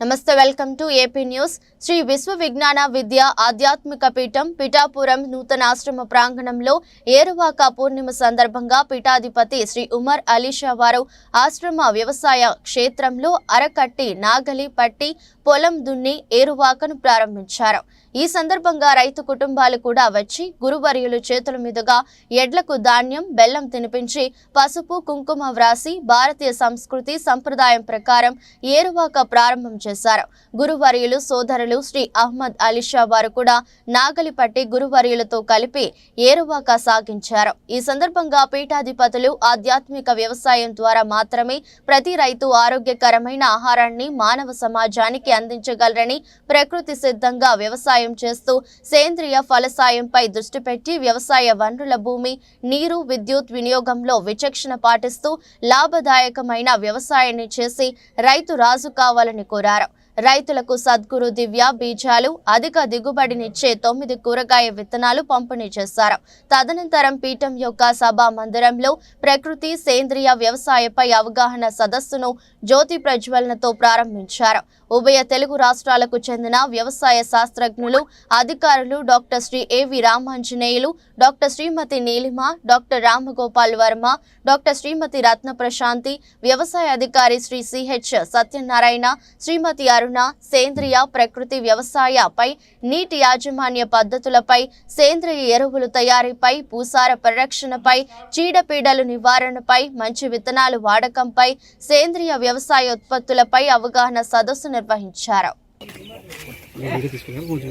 నమస్తే welcome to AP news. Shri విశ్వ విజ్ఞాన విద్య ఆధ్యాత్మిక పీఠం పిఠాపురం నూతన ఆశ్రమ ప్రాంగణంలో ఏరువాక పూర్ణిమ సందర్భంగా పీఠాధిపతి శ్రీ ఉమర్ అలీషా వారు ఆశ్రమ వ్యవసాయ క్షేత్రంలో అరకట్టి నాగలి పట్టి పొలం దున్ని ఏరువాకను ప్రారంభించారు. ఈ సందర్భంగా రైతు కుటుంబాలు కూడా వచ్చి గురువర్యులు చేతుల మీదుగా ఎడ్లకు ధాన్యం బెల్లం తినిపించి పసుపు కుంకుమ వ్రాసి భారతీయ సంస్కృతి సంప్రదాయం ప్రకారం ఏరువాక ప్రారంభం చేశారు. గురువర్యులు సోదరులు శ్రీ అహ్మద్ అలీషా వారు కూడా నాగలి పట్టి గురువర్యులతో కలిపి ఏరువాక సాగించారు. ఈ సందర్భంగా పీఠాధిపతులు ఆధ్యాత్మిక వ్యవసాయం ద్వారా మాత్రమే ప్రతి రైతు ఆరోగ్యకరమైన ఆహారాన్ని మానవ సమాజానికి అందించగలరని ప్రకృతి సిద్ధంగా వ్యవసాయం చేస్తూ సేంద్రియ ఫలసాయంపై దృష్టి పెట్టి వ్యవసాయ వనరుల భూమి నీరు విద్యుత్ వినియోగంలో విచక్షణ పాటిస్తూ లాభదాయకమైన వ్యవసాయాన్ని చేసి రైతు రాజు కావాలని కోరారు. రైతులకు సద్గురు దివ్య బీజాలు అధిక దిగుబడినిచ్చే తొమ్మిది కూరగాయ విత్తనాలు పంపిణీ చేశారు. తదనంతరం పీఠం యొక్క సభా మందిరంలో ప్రకృతి సేంద్రియ వ్యవసాయపై అవగాహన సదస్సును జ్యోతి ప్రజ్వలనతో ప్రారంభించారు. ఉభయ తెలుగు రాష్ట్రాలకు చెందిన వ్యవసాయ శాస్త్రజ్ఞులు అధికారులు doctor Shri AV Ramanjaneyulu doctor Shrimati Neelima doctor Ramagopal Varma doctor Shrimati Ratna Prashanti వ్యవసాయ అధికారి శ్రీ సిహెచ్ సత్యనారాయణ శ్రీమతి అరుణ సేంద్రియ ప్రకృతి వ్యవసాయపై నీటి యాజమాన్య పద్ధతులపై సేంద్రియ ఎరువులు తయారీపై భూసార పరిరక్షణపై చీడపీడలు నివారణపై మంచి విత్తనాలు వాడకంపై సేంద్రియ వ్యవసాయ ఉత్పత్తులపై అవగాహన సదస్సు నిర్వహించారు. వీడియో తీసుకున్నాను కొంచెం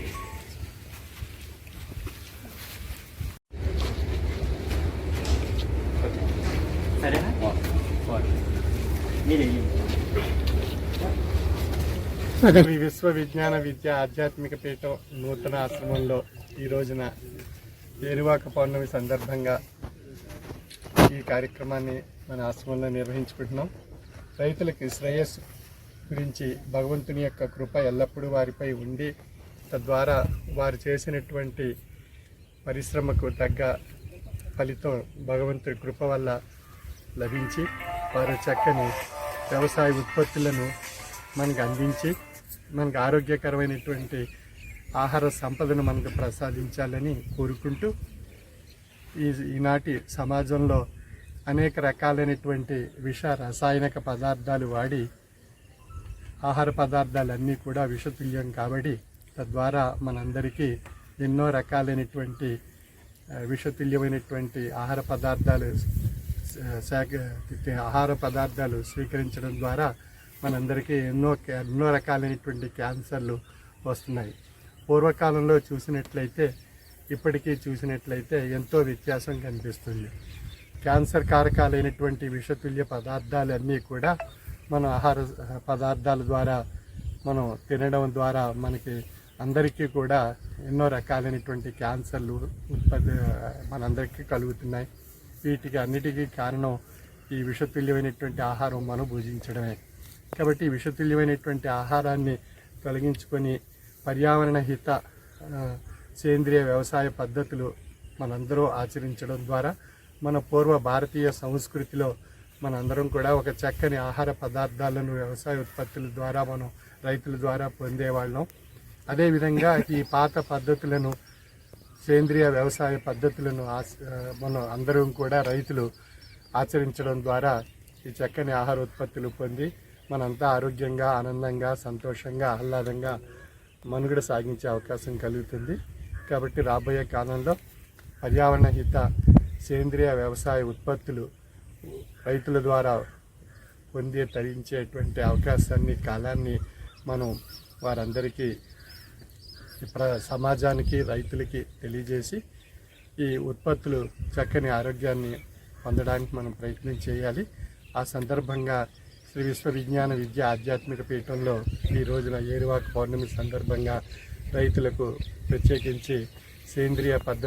శ్రీ విశ్వ విజ్ఞాన విద్య ఆధ్యాత్మిక పీఠం నూతన ఆశ్రమంలో ఈ రోజున ఏరువాక పౌర్ణమి సందర్భంగా ఈ కార్యక్రమాన్ని మన ఆశ్రమంలో నిర్వహించుకుంటున్నాం. రైతులకి శ్రేయస్సు గురించి భగవంతుని యొక్క కృప ఎల్లప్పుడూ వారిపై ఉండి తద్వారా వారు చేసినటువంటి పరిశ్రమకు తగ్గ ఫలితం భగవంతుడి కృప వల్ల లభించి వారు చక్కని వ్యవసాయ ఉత్పత్తులను మనకు అందించి మనకు ఆరోగ్యకరమైనటువంటి ఆహార సంపదను మనకు ప్రసాదించాలని కోరుకుంటూ ఈ ఈనాటి సమాజంలో అనేక రకాలైనటువంటి విష రసాయనిక పదార్థాలు వాడి ఆహార పదార్థాలన్నీ కూడా విషతుల్యం కాబట్టి తద్వారా మనందరికీ ఎన్నో రకాలైనటువంటి విషతుల్యమైనటువంటి ఆహార పదార్థాలు శాఖ ఆహార పదార్థాలు స్వీకరించడం ద్వారా మనందరికీ ఎన్నో క్యా- ఎన్నో రకాలైనటువంటి క్యాన్సర్లు వస్తున్నాయి. పూర్వకాలంలో చూసినట్లయితే ఇప్పటికీ చూసినట్లయితే ఎంతో వ్యత్యాసం కనిపిస్తుంది. క్యాన్సర్ కారకాలైనటువంటి విషతుల్య పదార్థాలన్నీ కూడా మన ఆహార పదార్థాల ద్వారా మనం తినడం ద్వారా మనకి అందరికీ కూడా ఎన్నో రకాలైనటువంటి క్యాన్సర్లు ఉత్పత్తి మనందరికీ కలుగుతున్నాయి. వీటికి అన్నిటికీ కారణం ఈ విషతుల్యమైనటువంటి ఆహారం మనం భుజించడమే. కాబట్టి ఈ విషతుల్యమైనటువంటి ఆహారాన్ని తొలగించుకొని పర్యావరణ హిత సేంద్రియ వ్యవసాయ పద్ధతులు మనందరూ ఆచరించడం ద్వారా మన పూర్వ భారతీయ సంస్కృతిలో మనందరం కూడా ఒక చక్కని ఆహార పదార్థాలను వ్యవసాయ ఉత్పత్తుల ద్వారా మనం రైతుల ద్వారా పొందేవాళ్ళం. అదేవిధంగా ఈ పాత పద్ధతులను సేంద్రియ వ్యవసాయ పద్ధతులను ఆస్- మనం అందరం కూడా రైతులు ఆచరించడం ద్వారా ఈ చక్కని ఆహార ఉత్పత్తులు పొంది మనంతా ఆరోగ్యంగా ఆనందంగా సంతోషంగా ఆహ్లాదంగా మనుగడ సాగించే అవకాశం కలుగుతుంది. కాబట్టి రాబోయే కాలంలో పర్యావరణ హిత సేంద్రియ వ్యవసాయ ఉత్పత్తులు రైతుల ద్వారా పొందే తరించేటువంటి అవకాశాన్ని కాలాన్ని మనం వారందరికీ ప్ర సమాజానికి రైతులకి తెలియజేసి ఈ ఉత్పత్తులు చక్కని ఆరోగ్యాన్ని పొందడానికి మనం ప్రయత్నం చేయాలి. ఆ సందర్భంగా శ్రీ విశ్వవిజ్ఞాన విద్య ఆధ్యాత్మిక పీఠంలో ఈ రోజున ఏరువాక పౌర్ణమి సందర్భంగా రైతులకు ప్రత్యేకించి సేంద్రియ పద్ధతి